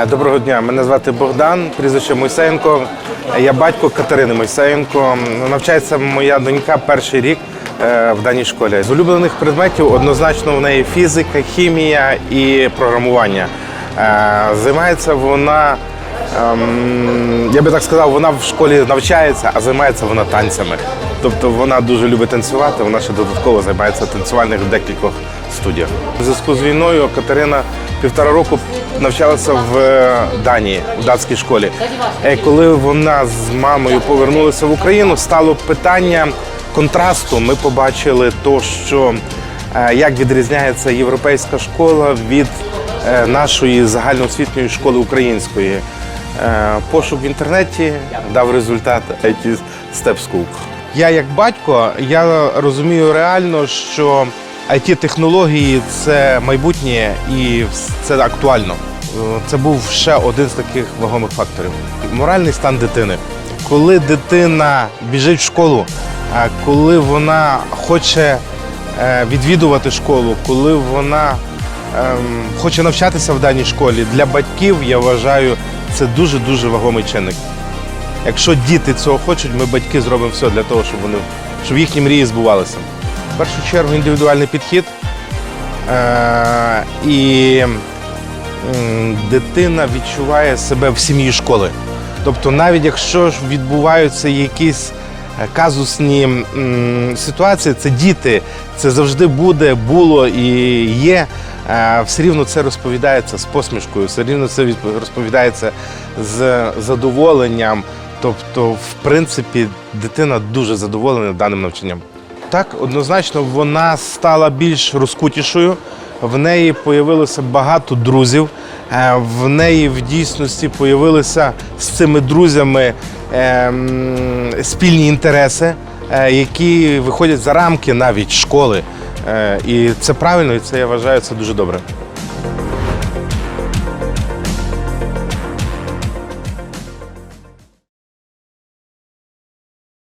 Е, Доброго дня, мене звати Богдан, прізвище Мойсеєнко. Я батько Катерини Мойсеєнко. Навчається моя донька перший рік е, в даній школі. З улюблених предметів однозначно в неї фізика, хімія і програмування. Е, Займається вона, ем, я би так сказав, вона в школі навчається, а займається вона танцями. Тобто вона дуже любить танцювати, вона ще додатково займається танцювальних в декількох студіях. У зв'язку з війною Катерина півтора року навчалася в е, Данії, в датській школі. Е, Коли вона з мамою повернулася в Україну, стало питання контрасту. Ми побачили то, що е, як відрізняється європейська школа від нашої загальноосвітньої школи української. Пошук в інтернеті дав результат IT Step School. Я як батько, я розумію реально, що it технології це майбутнє і це актуально. Е, Це був ще один з таких вагомих факторів. Моральний стан дитини. Коли дитина біжить в школу, коли вона хоче е, відвідувати школу, коли вона ем, хоче навчатися в даній школі, для батьків я вважаю, це дуже дуже вагомий чинник. Якщо діти цього хочуть, ми батьки зробимо все для того, щоб вони щоб їхні мрії збувалися. В першу чергу індивідуальний підхід. Е- і дитина відчуває себе в сім'ї школи. Тобто, навіть якщо відбуваються якісь е, казусні ситуації, це діти, це завжди буде, було і є. е, Все рівно це розповідається з посмішкою, все рівно це розповідається з задоволенням. Тобто, в принципі, дитина дуже задоволена даним навчанням. Так, однозначно, вона стала більш розкутішою. В неї появилося багато друзів. е, В неї в дійсності появилися з цими друзями ем, спільні інтереси, е, які виходять за рамки навіть школи. Е, І це правильно, і це я вважаю це дуже добре.